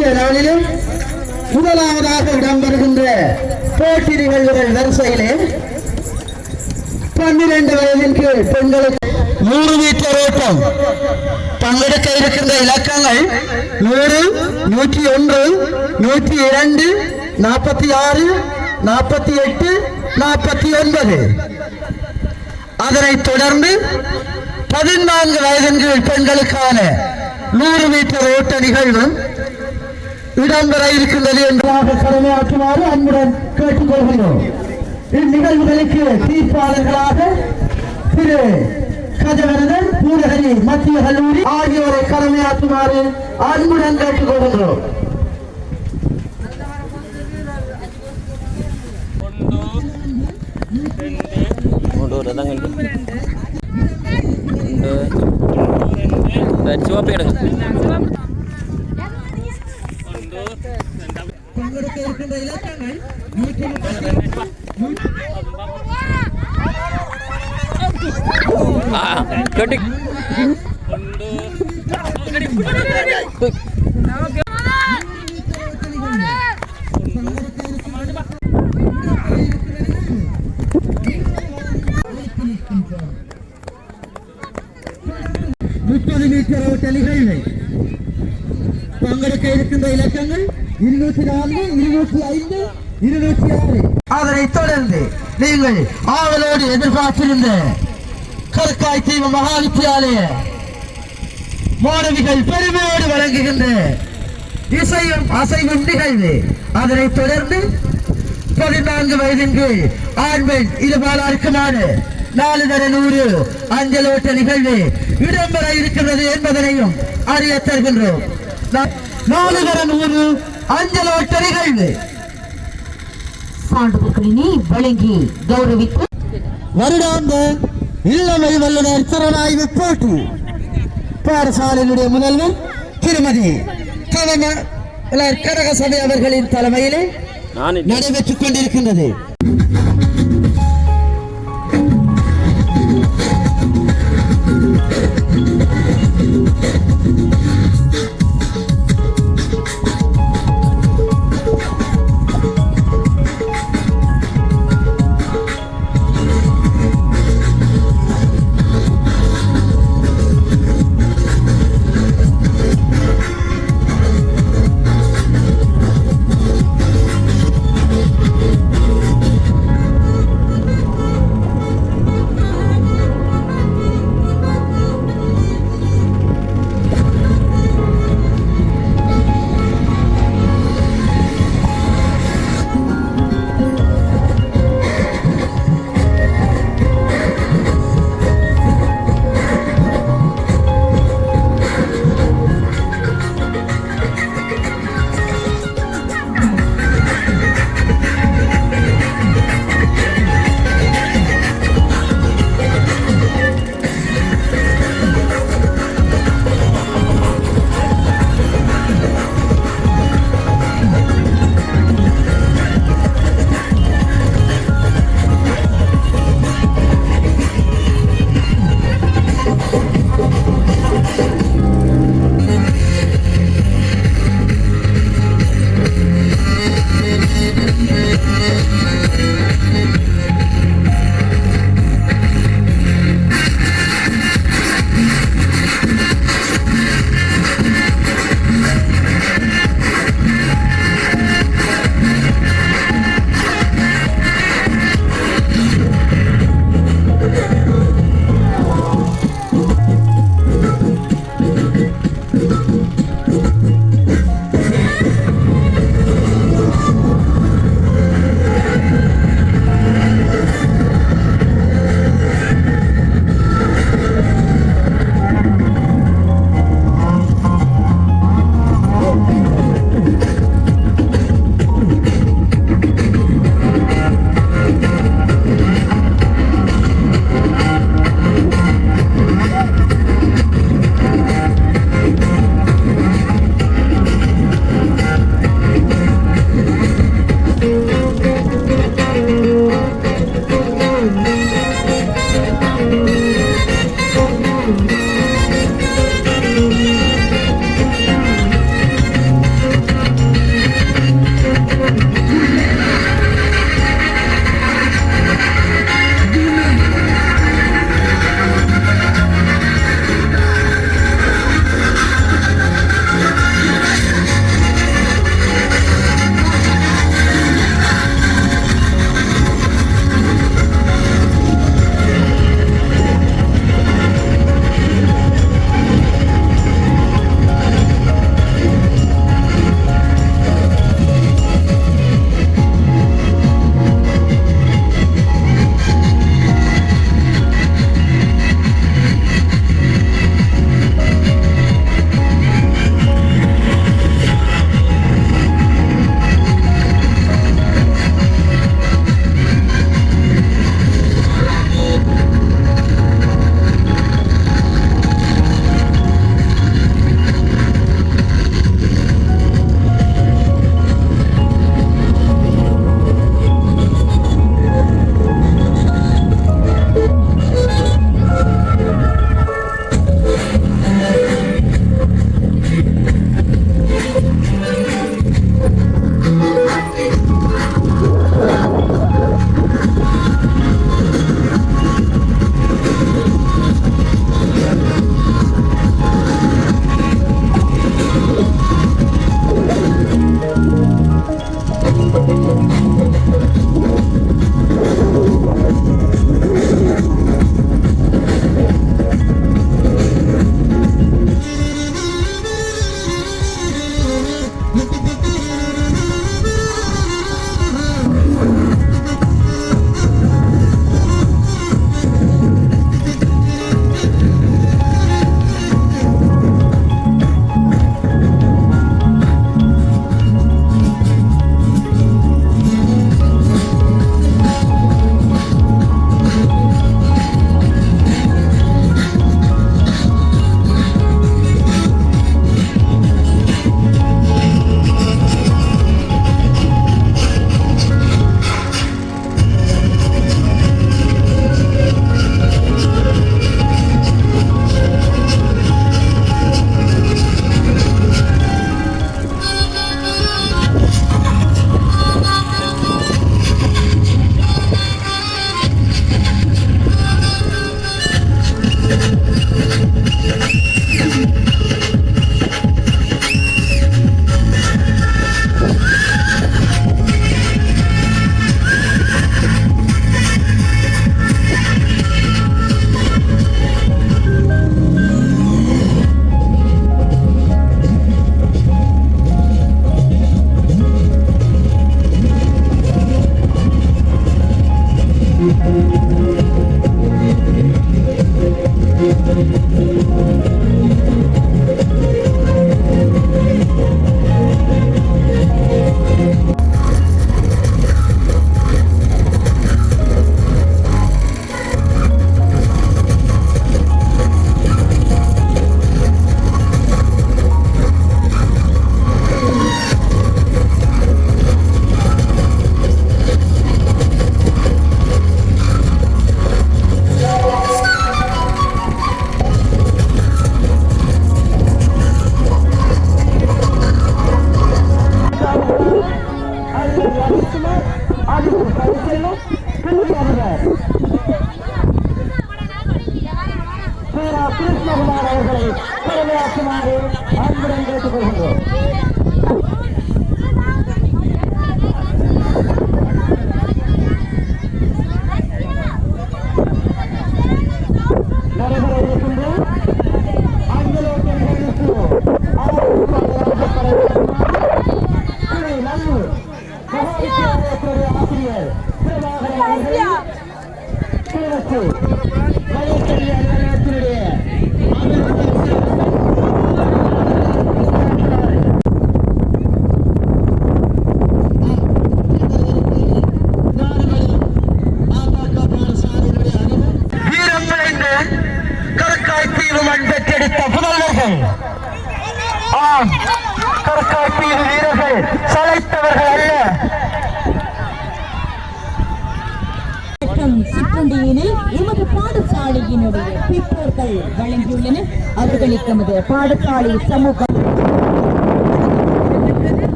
இன்றைய நாளிலும் முதலாவதாக இடம்பெறுகின்ற போட்டி நிகழ்வுகள் வரிசையிலே பன்னிரண்டு வயதின் கீழ் பெண்களுக்கு நூறு மீட்டர் ஓட்டம். பங்கெடுக்க இருக்கின்ற இலக்கங்கள் நூறு நூற்றி ஒன்று நூற்றி இரண்டு நாற்பத்தி ஆறு நாற்பத்தி எட்டு நாற்பத்தி ஒன்பது. அதனைத் தொடர்ந்து பதினான்கு வயதின் கீழ் பெண்களுக்கான நூறு மீட்டர் ஓட்ட நிகழ்வு இடம்பெற இருக்கின்றது என்றாக கடமையாற்றுமாறு அன்புடன் கேட்டுக்கொள்கிறோம். இந்நிகழ்வுகளுக்கு தீர்ப்பாளர்களாக திரு கஜவரதன் பூரகரி மத்திய கல்லூரி ஆகியோரை கடமையாற்றுமாறு அன்புடன் கேட்டுக்கொள்கிறோம். சிவப்பு எடுங்க. பங்கெடுக்க இருக்கின்ற இலக்கங்கள் நூற்றி கட்டி முப்பது மீட்டர் ஓட்ட நிகழ்வு பங்கெடுக்க இருக்கின்ற இலக்கங்கள் இருநூற்றி நான்கு இருநூற்றி ஐந்து இருநூற்றி ஆறு அதனைத் தொடர்ந்து நீங்கள் ஆவலோடு எதிர்பார்த்திருந்த கற்காய் தீவு மகா வித்தியாலய மாணவிகள் பெருமையோடு வழங்குகின்ற இசையும் அசைவும் நிகழ்வு. அதனைத் தொடர்ந்து பதினான்கு வயதின் கீழ் ஆண் பெண் இருபாலாருக்குமான நாலு தர நூறு அஞ்சலோட்ட நிகழ்வு இடம்பெற இருக்கிறது என்பதனையும் அறிய தருகின்றோம். நாலு தர நூறு அஞ்சல் ஓட்ட நிகழ்வு சான்றிதழ்களினை வழங்கி கௌரவித்து. வருடாந்த இளமை வல்லுநர் திறனாய்வு போட்டி. பாடசாலையினுடைய முதல்வர் திருமதி கவர்னர் கனகசபை அவர்களின் தலைமையிலே நான் நடைபெற்றுக் கொண்டிருக்கின்றது.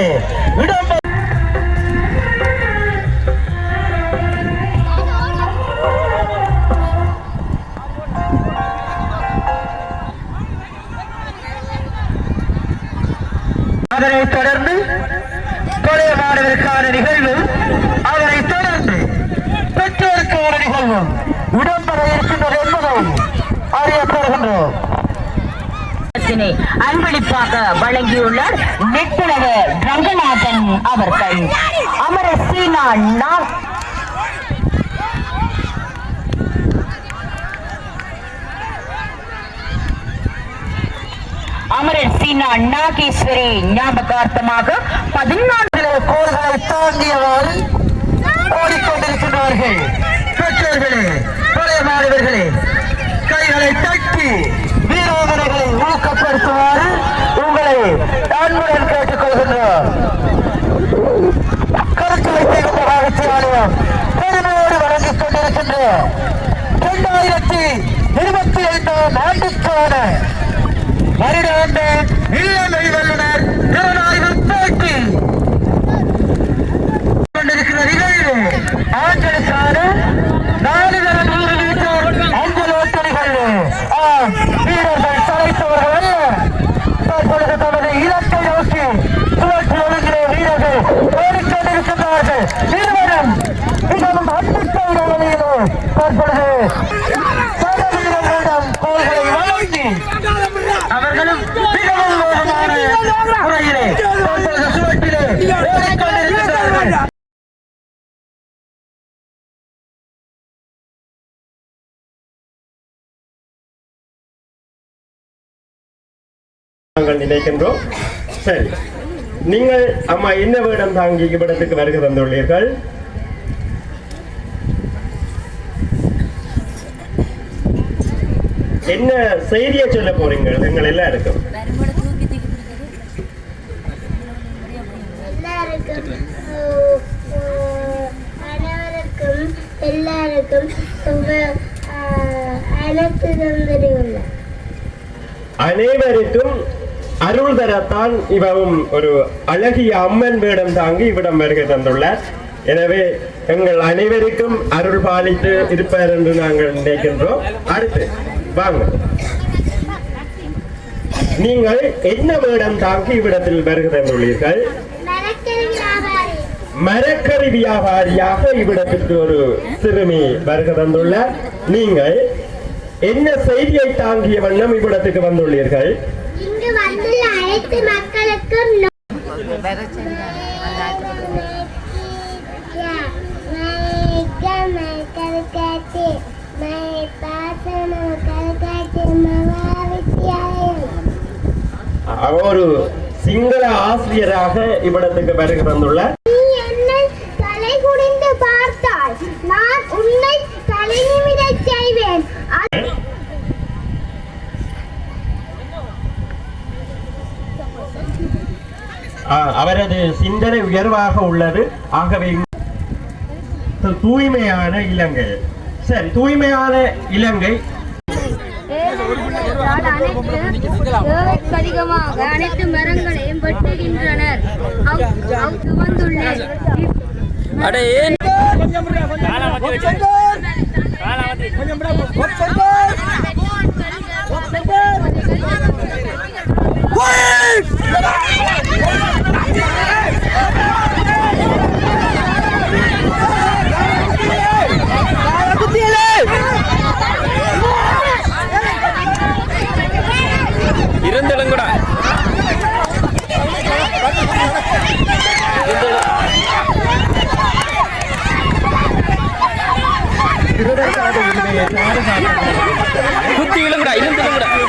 ஓட்ட நிகழ்வு இடம்பெறும் அமரர் ஞாபகார்த்தமாக பதினான்கு கோள்களை தாங்கியவாறு ஓடிக்கொண்டிருக்கின்றார்கள். பெற்றோர்களே பழைய மாணவர்களே கைகளை தட்டி வீராங்கனைகளை ஊக்கப்படுத்துமாறு உங்களை அன்புடன் கேட்டுக்கொள்கின்றோம். கருத்து வைத்திருந்த பாகத்தி ஆலயம் பெருமையோடு வழங்கிக் கொண்டிருக்கின்ற இரண்டாயிரத்தி இருபத்தி ஐந்தாம் ஆண்டுக்கான வருடாந்த இளமை வல்லுநர் திறனாய்வு போட்டி. நாங்கள் நினைக்கின்றோம். சரி. நீங்கள் அம்மா என்ன வேடம் தாங்கி இவ்விடத்துக்கு வருகை தந்துள்ளீர்கள்? என்ன செய்தியை சொல்ல போறீங்க? எங்கள் எல்லாருக்கும். எல்லாருக்கும் அனைவருக்கும் எல்லாருக்கும் அனைத்து தந்திரியுள்ளார் அனைவருக்கும் அருள் தரத்தான் இவவும் ஒரு அழகிய அம்மன் வேடம் தாங்கி இவ்விடம் வருகை தந்துள்ளார். எனவே எங்கள் அனைவருக்கும் அருள் பாலித்து இருப்பார் என்று நாங்கள் நினைக்கின்றோம். அடுத்து வாங்க. நீங்கள் என்ன வேடம் தாங்கி இவ்விடத்தில் வருகை தந்துள்ளீர்கள்? மரக்கறி வியாபாரியாக இவ்விடத்திற்கு ஒரு சிறுமி வருகை தந்துள்ளார். நீங்கள் என்ன செய்தியை தாங்கிய வண்ணம் இவ்விடத்துக்கு வந்துள்ளீர்கள்? வந்துள்ள ஒரு சிங்கள ஆசிரியராக இவ்விடத்துக்கு வருகை தந்துள்ளார். அவரது சிந்தனை உயர்வாக உள்ளது. ஆகவே தூய்மையான இலங்கை. சரி தூய்மையான இலங்கை. அதிகமாக அனைத்து மரங்களையும் வெட்டுகின்றனர் அடே ஏன்? இருந்தெழுங்கடா குத்தி இழுங்கடா இருந்தெழுங்கடா. விரத்தினல்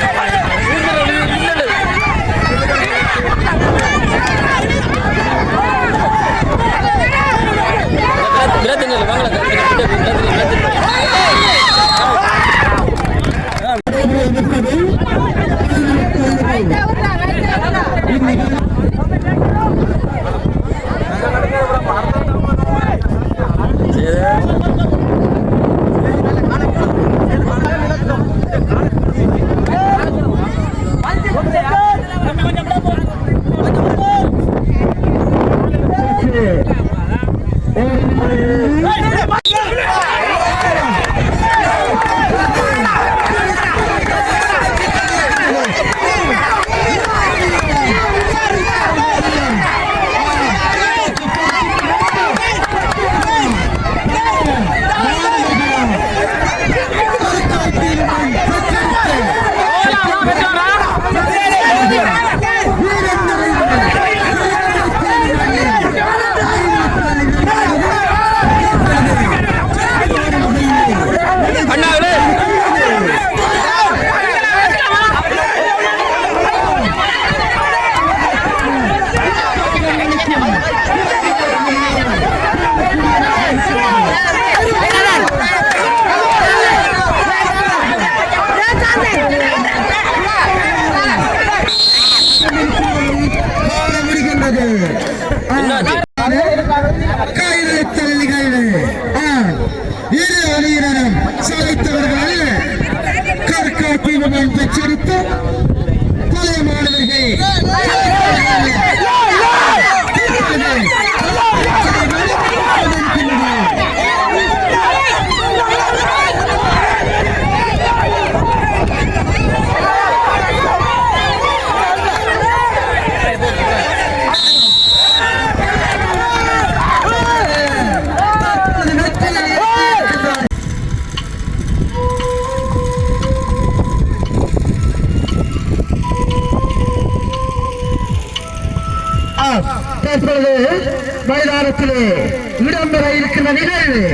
இடம்பெற நிகழ்வு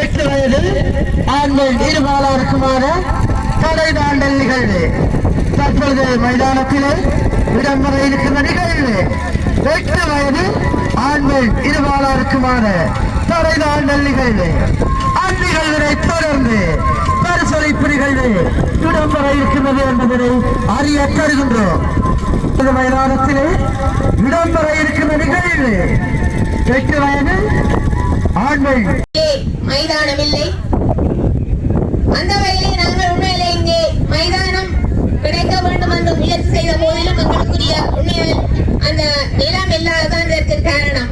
எட்டு வயது ஆண்கள் இருபாலருக்குமான கடைதாண்டல் நிகழ்வு. தற்பொழுது மைதானத்திலே இடம்பெற இருக்கின்ற நிகழ்வு. எட்டு வயது ஆண்கள் இருபாலருக்குமான கடைதாண்டல் நிகழ்வு. அந்நிகழ்வினை தொடர்ந்து பரிசளிப்பு நிகழ்வு இடம்பெற இருக்கின்றது என்பதனை அறிய தருகின்றோம். இந்த மைதானத்திலே இடம்பெற இருக்கின்ற நிகழ்வு. எட்டு வயது மைதானம் இல்லை அந்த வகையிலே நாங்கள் உண்மையிலே இங்கே மைதானம் கிடைக்க வேண்டும் என்று முயற்சி செய்த போதிலும் எங்களுக்குரிய உண்மையில் அந்த நிலம் இல்லாததான் இதற்கு காரணம்.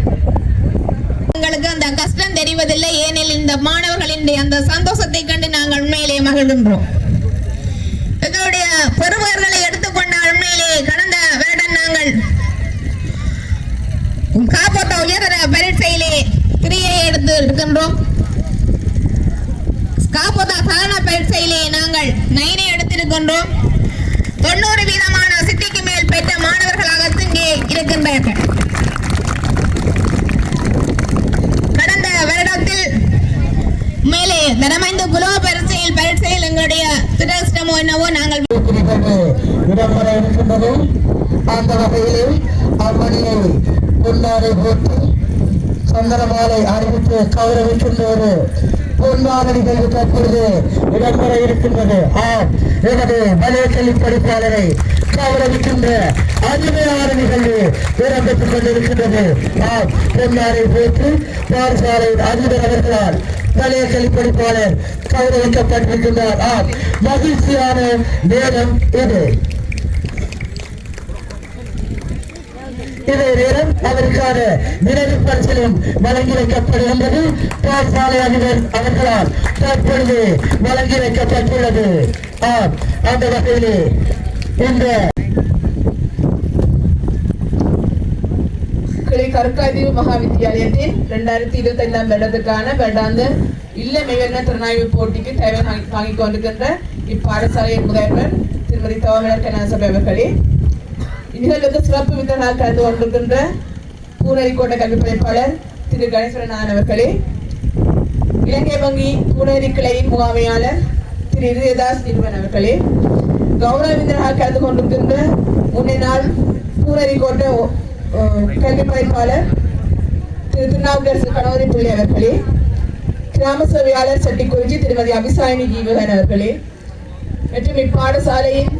எங்களுக்கு அந்த கஷ்டம் தெரிவதில்லை. ஏனெனில் இந்த மாணவர்களின் அந்த சந்தோஷத்தை கண்டு நாங்கள் உண்மையிலே மகிழ்கின்றோம். எடுத்து இருக்கின்றோம் காப்போத்தா சாதன நாங்கள் நைனை எடுத்திருக்கின்றோம். தொண்ணூறு வீதமான சித்திக்கு மேல் பெற்ற மாணவர்களாக இங்கே இருக்கின்றார்கள் கடந்த வருடத்தில் மேலே தரமைந்த குலோ பரிசையில் பரிசையில் எங்களுடைய துரதிருஷ்டமோ என்னவோ நாங்கள் இடம்பெற இருக்கின்றது அந்த வகையிலே அம்மணியை பொன்னாரை போட்டு சந்தனமாலை அறிவித்து கௌரவிக்கின்ற ஒரு பொன்னார நிகழ்வு தற்பொழுது இடம்பெற இருக்கின்றது. ஆம் எனது வலய கல்வி படிப்பாளரை கௌரவிக்கின்ற அருமையான நிகழ்வு இடம்பெற்றுக் கொண்டிருக்கின்றது. ஆம் பொன்னாரை போட்டு பாடசாலை அதிபர் அவர்களால் வலய கல்வி கௌரவிக்கப்பட்டிருக்கின்றார். ஆம் மகிழ்ச்சியான நேரம் இது. இதே நேரம் அவருக்கான நினைவு பரிசிலும் வழங்கி வைக்கப்படுகின்றது பாடசாலை அதிபர் அவர்களால் தற்பொழுது வழங்கி வைக்கப்பட்டுள்ளது ஆம் அந்த வகையிலே இந்த கிளை கற்காதீவு மகாவித்தியாலயத்தின் ரெண்டாயிரத்தி இருபத்தி ஐந்தாம் வருடத்துக்கான வருடாந்த இல்ல மெய்வர்ண திறனாய்வு போட்டிக்கு தேவை வாங்கிக் கொண்டிருக்கின்ற இப்பாடசாலையின் முதல்வர் திருமதி தவமலர் கனகசபை அவர்களே. நிகழ்வுக்கு சிறப்பு விருந்தினராக கலந்து கொண்டிருக்கின்ற பூனரிக்கோட்டை கல்வி பணிப்பாளர் திரு கணேஸ்வரநாதன் அவர்களே. இலங்கை வங்கி பூனேரி கிளையின் முகாமையாளர் திரு இருதயதாஸ் நிறுவன் அவர்களே. கௌரவ விருந்தினராக கலந்து கொண்டிருக்கின்ற முன்னே நாள் பூனரிக்கோட்டை ஒ- கல்வி பணிப்பாளர் திரு திருநாவுக்கரசு கணவரி பிள்ளை அவர்களே. கிராம சேவையாளர் செட்டிக்குறிச்சி திருமதி அபிசாயினி ஜீவகன் அவர்களே. மற்றும் இப்பாடசாலையின்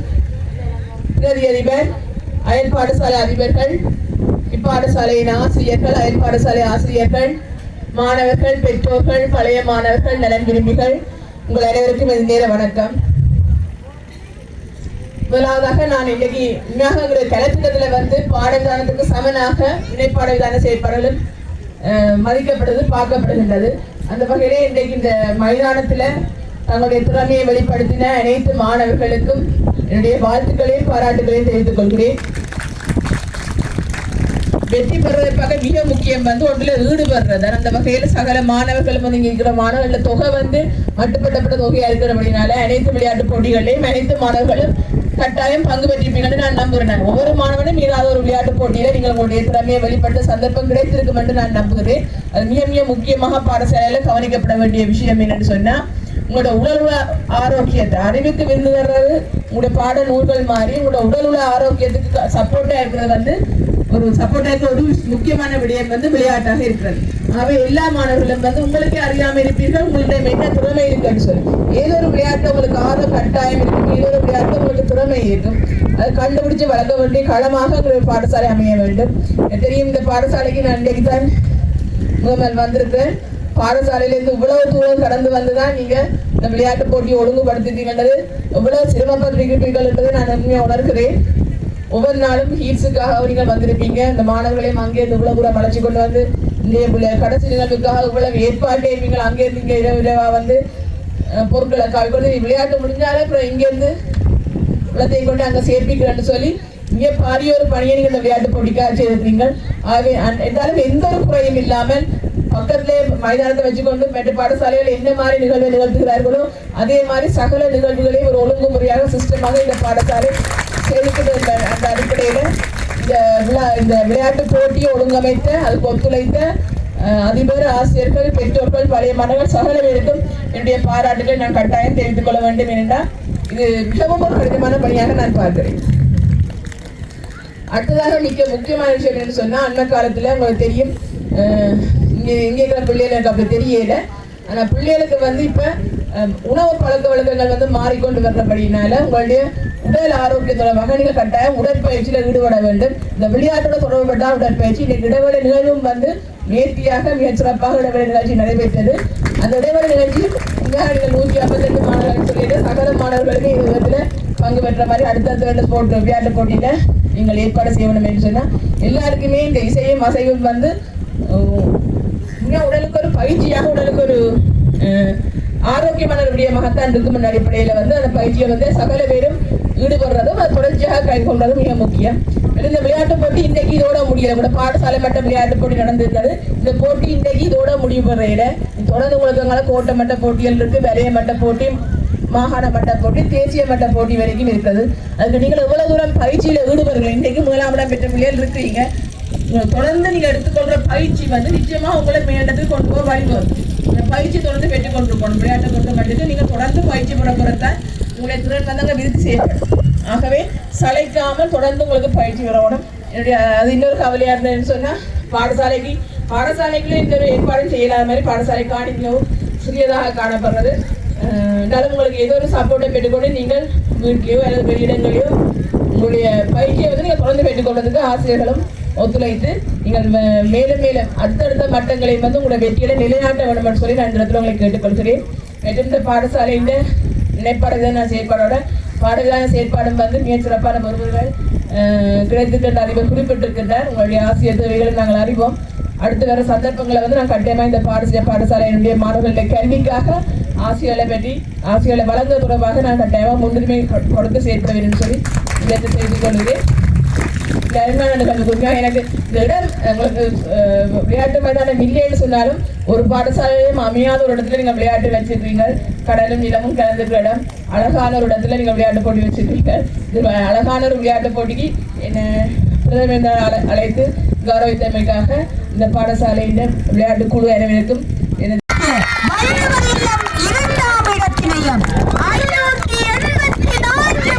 பிரதி அதிபர் அயல் பாடசாலை அதிபர்கள் இப்பாடசாலையின் ஆசிரியர்கள் அயல் பாடசாலை ஆசிரியர்கள் மாணவர்கள் பெற்றோர்கள் பழைய மாணவர்கள் நலன் விரும்பிகள் உங்கள் அனைவருக்கும் இது நேர வணக்கம். முதலாவதாக நான் இன்னைக்கு உண்மையாக ஒரு கலத்திட்டத்தில் வந்து பாடவிதானத்துக்கு சமனாக இணைப்பாட விதான செயற்பாடுகளும் மதிக்கப்படுது பார்க்கப்படுகின்றது. அந்த வகையிலே இன்றைக்கு இந்த மைதானத்தில் தங்களுடைய திறமையை வெளிப்படுத்தின அனைத்து மாணவர்களுக்கும் என்னுடைய வாழ்த்துக்களையும் பாராட்டுகளையும் தெரிவித்துக் கொள்கிறேன். வெற்றி பெறுவதற்காக மிக முக்கியம் வந்து ஒன்றில் ஈடுபடுறது. அந்த வகையில் சகல மாணவர்களும் வந்து இங்கே இருக்கிற மாணவர்கள தொகை வந்து மட்டுப்படுத்தப்பட்ட தொகையாக இருக்கிறபடினால அனைத்து விளையாட்டு போட்டிகளையும் அனைத்து மாணவர்களும் கட்டாயம் பங்கு பெற்றிருப்பீங்கன்னு நான் நம்புகிறேன் ஒவ்வொரு மாணவனும் ஏதாவது ஒரு விளையாட்டு போட்டியில நீங்கள் உங்களுடைய திறமையை வெளிப்பட்ட சந்தர்ப்பம் கிடைத்திருக்கும் என்று நான் நம்புகிறேன். அது மிக மிக முக்கியமாக பாடசாலையில கவனிக்கப்பட வேண்டிய விஷயம் என்னன்னு சொன்னா உங்களோட உடல் உள்ள ஆரோக்கியத்தை அறிவுக்கு விருந்து வர்றது உங்களுடைய பாட நூல்கள் மாதிரி உங்களோட உடல் உள்ள ஆரோக்கியத்துக்கு சப்போர்ட்டா இருக்கிறது வந்து ஒரு சப்போர்ட்டா ஒரு முக்கியமான விடயம் வந்து விளையாட்டாக இருக்கிறது. ஆகவே எல்லா மாணவர்களும் வந்து உங்களுக்கே அறியாமல் இருப்பீர்கள் உங்களுடைய என்ன திறமை இருக்குன்னு சொல்லி. ஏதோ ஒரு விளையாட்டு உங்களுக்கு ஆர்வம் கட்டாயம் இருக்கும். ஏதோ ஒரு விளையாட்டு உங்களுக்கு திறமை இருக்கும். அது கண்டுபிடிச்சு வழங்க வேண்டிய களமாக பாடசாலை அமைய வேண்டும். தெரியும் இந்த பாடசாலைக்கு நான் இன்றைக்கு தான் முதல் வந்திருக்கேன் பாடசாலையிலேருந்து இவ்வளவு தூரம் கடந்து வந்துதான் நீங்க இந்த விளையாட்டு போட்டியை ஒழுங்குபடுத்திட்டீங்கன்றது. எவ்வளவு சிரமப்பட்டிருக்கிறீர்கள் என்பதை நான் உண்மையாக உணர்கிறேன். ஒவ்வொரு நாளும் ஹீட்ஸுக்காக நீங்கள் வந்திருப்பீங்க. இந்த மாணவர்களையும் அங்கே இருந்து இவ்வளவு தூரம் அழைச்சி கொண்டு வந்து இந்த கடைசி நிகழ்வுக்காக இவ்வளவு ஏற்பாட்டே நீங்கள் அங்கே இருந்து இங்கே இரவு இரவா வந்து பொருட்களை காவி கொண்டு விளையாட்டு முடிஞ்சாலே அப்புறம் இங்கேருந்து குளத்தை கொண்டு அங்கே சேர்ப்பிக்கிறேன்னு சொல்லி இங்கே பாரிய ஒரு பணியை நீங்கள் இந்த விளையாட்டு போட்டிக்காக செய்திருக்கீங்க ஆகவே அன்- எந்த ஒரு குறையும் இல்லாமல் பக்கத்திலே மைதானத்தை வச்சுக்கொண்டு மற்ற பாடசாலைகள் என்ன மாதிரி நிகழ்வை நிகழ்த்துகிறார்களோ அதே மாதிரி சகல நிகழ்வுகளையும் ஒரு ஒழுங்குமுறையாக சிஸ்டமாக இந்த பாடசாலை செய்திருக்கிற அந்த அந்த அடிப்படையில் இந்த விழா இந்த விளையாட்டு போட்டியை ஒழுங்கமைத்த அதுக்கு ஒத்துழைத்த அதிபர் ஆசிரியர்கள் பெற்றோர்கள் பழைய மாணவர்கள் சகல பேருக்கும் என்னுடைய பாராட்டுகளை நான் கட்டாயம் தெரிவித்துக் கொள்ள வேண்டும் என்றால் இது மிகவும் ஒரு கடினமான பணியாக நான் பார்க்கிறேன். அடுத்ததாக மிக முக்கியமான விஷயம் என்று சொன்னா அண்மை காலத்தில் உங்களுக்கு தெரியும் எங்கே இங்க இருக்கிற பிள்ளைகளுக்கு அப்படி தெரியல. ஆனால் பிள்ளைகளுக்கு வந்து இப்போ உணவு பழக்க வழக்கங்கள் வந்து மாறிக்கொண்டு வர்றபடினால உங்களுடைய உடல் ஆரோக்கியத்தோட வகைகள் கட்டாயம் உடற்பயிற்சியில் ஈடுபட வேண்டும். இந்த விளையாட்டோட தொடர்புபட்ட உடற்பயிற்சி. இந்த இடைவெளி நிகழ்வும் வந்து நேர்த்தியாக மிகச் சிறப்பாக இடைவெளி நிகழ்ச்சி நடைபெற்றது. அந்த இடைவெளி நிகழ்ச்சி நீங்கள் நூற்றி ஐம்பத்தெட்டு மாணவர்கள் சொல்லிட்டு சகல மாணவர்களுக்கு இது விதத்துல பங்கு பெற்ற மாதிரி அடுத்தடுத்த ரெண்டு போட்டு விளையாட்டு போட்டியில் நீங்கள் ஏற்பாடு செய்யணும் என்று சொன்னால் எல்லாருக்குமே இந்த இசையும் அசைவும் வந்து இன்னும் உடலுக்கு ஒரு பயிற்சியாக உடலுக்கு ஒரு ஆரோக்கியமான ஒரு விடயமாகத்தான் இருக்கும் அடிப்படையில வந்து அந்த பயிற்சியை வந்து சகல பேரும் ஈடுபடுறதும் அது தொடர்ச்சியாக கை கொள்றதும் மிக முக்கியம். இந்த விளையாட்டு போட்டி இன்றைக்கு இதோட முடியல. கூட பாடசாலை மட்ட விளையாட்டு போட்டி நடந்திருக்கிறது இந்த போட்டி இன்றைக்கு இதோட முடிவு பெறையில தொடர்ந்து உலகங்கள கோட்டை மட்ட போட்டிகள் இருக்கு வரைய மட்ட போட்டி மாகாண மட்ட போட்டி தேசிய மட்ட போட்டி வரைக்கும் இருக்குது. அதுக்கு நீங்கள் எவ்வளவு தூரம் பயிற்சியில ஈடுபடுறீங்க? இன்றைக்கு முதலாம் இடம் பெற்ற பிள்ளைகள் இருக்கிறீங்க. தொடர்ந்து நீங்க எடுத்துக்கொள்ற பயிற்சி வந்து நிச்சயமா உங்களை மேலிடத்துக்கு கொண்டு போக வழிவரும் இந்த பயிற்சி தொடர்ந்து பெற்றுக் கொண்டிருக்கணும். விளையாட்டை கொண்டு மட்டும் நீங்க தொடர்ந்து பயிற்சி பெற உங்களுடைய திறன் வந்து அங்கே விருத்தி செய்யப்படும் ஆகவே சளைக்காமல் தொடர்ந்து உங்களுக்கு பயிற்சி வரணும் என்னுடைய அது இன்னொரு கவலையா இருந்ததுன்னு சொன்னா பாடசாலைக்கு பாடசாலைக்குள்ளே இந்த ஏற்பாடும் செய்யலாத மாதிரி பாடசாலை காணிக்கவும் சிறியதாக காணப்படுறது. இருந்தாலும் உங்களுக்கு ஏதோ ஒரு சப்போர்ட்டை பெற்றுக்கொண்டு நீங்கள் வீட்லையோ அல்லது வெளியிடங்களையோ உங்களுடைய பயிற்சியை வந்து நீங்கள் தொடர்ந்து பெற்றுக்கொள்வதற்கு ஆசிரியர்களும் ஒத்துழைத்து நீங்கள் மேலும் மேலும் அடுத்தடுத்த மட்டங்களை வந்து உங்களோட வெற்றியில நிலைநாட்ட வேணும்னு சொல்லி நான் இந்த இடத்துல உங்களை கேட்டுக்கொள்கிறேன். மற்றும் இந்த பாடசாலையின் நினைப்பாடுதான் நான் செயற்பாடோட பாடலான செயற்பாடும் வந்து மிக சிறப்பான ஒருவர்கள் கிடைத்திருக்கின்ற அறிவை குறிப்பிட்டிருக்கின்றார். உங்களுடைய ஆசிய தேவைகளை நாங்கள் அறிவோம். அடுத்து வர சந்தர்ப்பங்களை வந்து நான் கட்டாயமாக இந்த பாடசாலை பாடசாலையினுடைய மாணவர்களுடைய கல்விக்காக ஆசிரியர்களை பற்றி ஆசிரியர்களை வழங்க தொடர்பாக நான் கட்டாயமாக முன்னுரிமை கொடுத்து சேர்க்க வேண்டும் சொல்லி இதை செய்து கொள்கிறேன். இந்த எனக்கு இந்த இடம் உங்களுக்கு விளையாட்டு மைதானம் இல்லைன்னு சொன்னாலும் ஒரு பாடசாலையும் அமையாத ஒரு இடத்துல நீங்க விளையாட்டு வச்சிருக்கீங்க கடலும் நிலமும் கலந்துக்கிற இடம் அழகான ஒரு இடத்துல நீங்க விளையாட்டு போட்டி வச்சிருக்கீங்க இது அழகான ஒரு விளையாட்டு போட்டிக்கு என்ன பிரதமர் அழைத்து கௌரவித்தமைக்காக இந்த பாடசாலையின் விளையாட்டு குழு அனைவருக்கும் எனது வள்ளுவர் இல்லம் இரண்டாம் இடத்தினையும் ஐநூற்றி எண்பத்தி நான்கு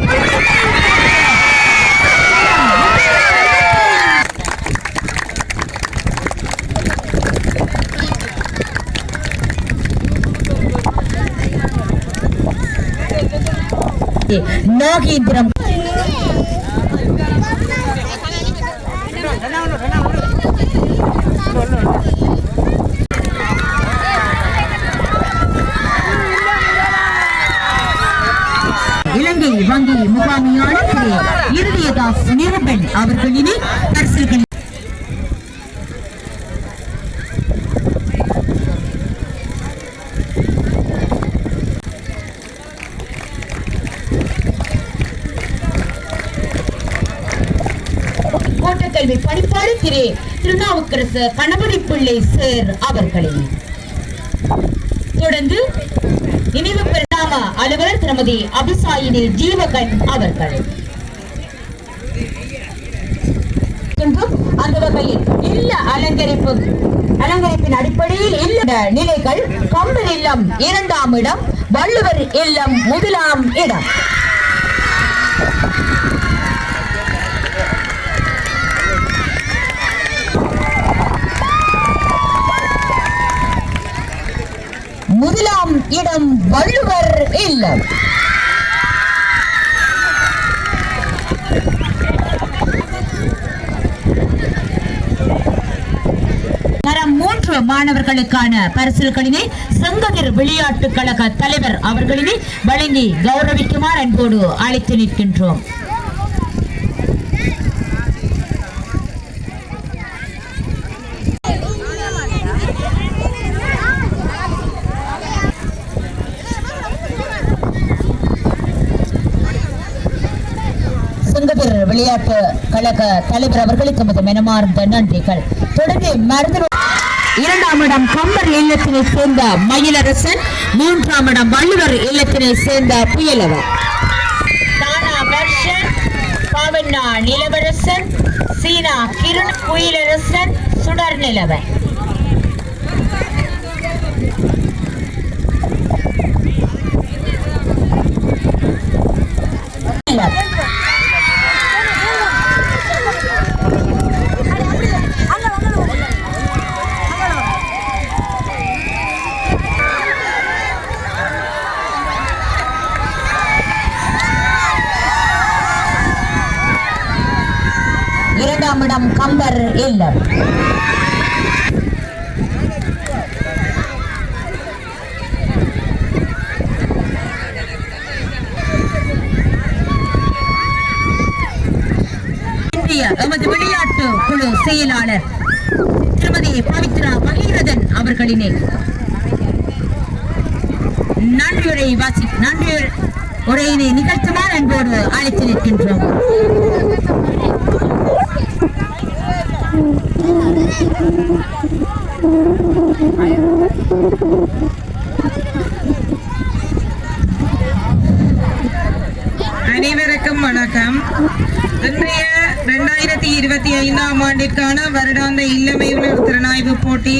நாகேந்திரம் இலங்கை வங்கி முகாமியாளர் திரு இருதயதாஸ் நிருபன் அவர்களினை பரிசுகள் கோட்டக்கல்வி பணிப்பாளர் திரு திருநாவுக்கரசு கணபதி பிள்ளை சேர் அவர்களே. தொடர்ந்து நினைவு பெருநாம அலுவலர் திருமதி அபிசாயினி ஜீவகன் அவர்கள். என்றும் அந்த வகையில் இல்ல அலங்கரிப்பு. அலங்கரிப்பின் அடிப்படையில் இல்ல நிலைகள் கம்பர் இல்லம் இரண்டாம் இடம் வள்ளுவர் இல்லம் முதலாம் இடம். முதலாம் இடம் வள்ளுவர் இல்லம். மூன்று மாணவர்களுக்கான பரிசுகளினை செங்கதிர் விளையாட்டுக் கழக தலைவர் அவர்களினை வழங்கி கௌரவிக்குமாறு அன்போடு அழைத்து நிற்கின்றோம். விளையாட்டு கழக தலைவர் அவர்களுக்கு நமது மனமார்ந்த நன்றிகள். தொடர்ந்து மருந்து இரண்டாம் இடம் கம்பர் இல்லத்தினை சேர்ந்த மயிலரசன் மூன்றாம் இடம் வள்ளுவர் இல்லத்தினை சேர்ந்த புயலவர். தானா வர்ஷன் நிலவரசன் சீனா கிரண் புயலரசன் சுடர் நிலவன் இரண்டாம் இடம் கம்பர் இல்லம் பற்றிய எமது விளையாட்டு குழு செயலாளர் திருமதி பவித்ரா பகீரதன் அவர்களினே நன்றியுரை வாசி நன்றி உரையினை நிகழ்த்துமாறு அன்போடு அழைத்து நிற்கின்றோம். அனைவருக்கும் வணக்கம். இன்றைய ரெண்டாயிரத்தி இருபத்தி ஐந்தாம் ஆண்டிற்கான வருடாந்த இல்லமையுள்ள திறனாய்வு போட்டி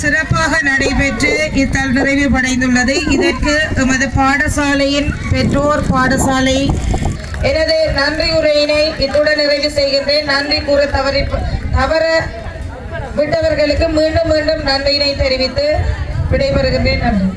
சிறப்பாக நடைபெற்று இத்தல் நிறைவு படைந்துள்ளது. இதற்கு எமது பாடசாலையின் பெற்றோர் பாடசாலை எனது நன்றி உரையினை இத்துடன் நிறைவு செய்கின்றேன். நன்றி கூற தவறி தவற விட்டவர்களுக்கு மீண்டும் மீண்டும் நன்றியினை தெரிவித்து விடைபெறுகின்றேன். நன்றி.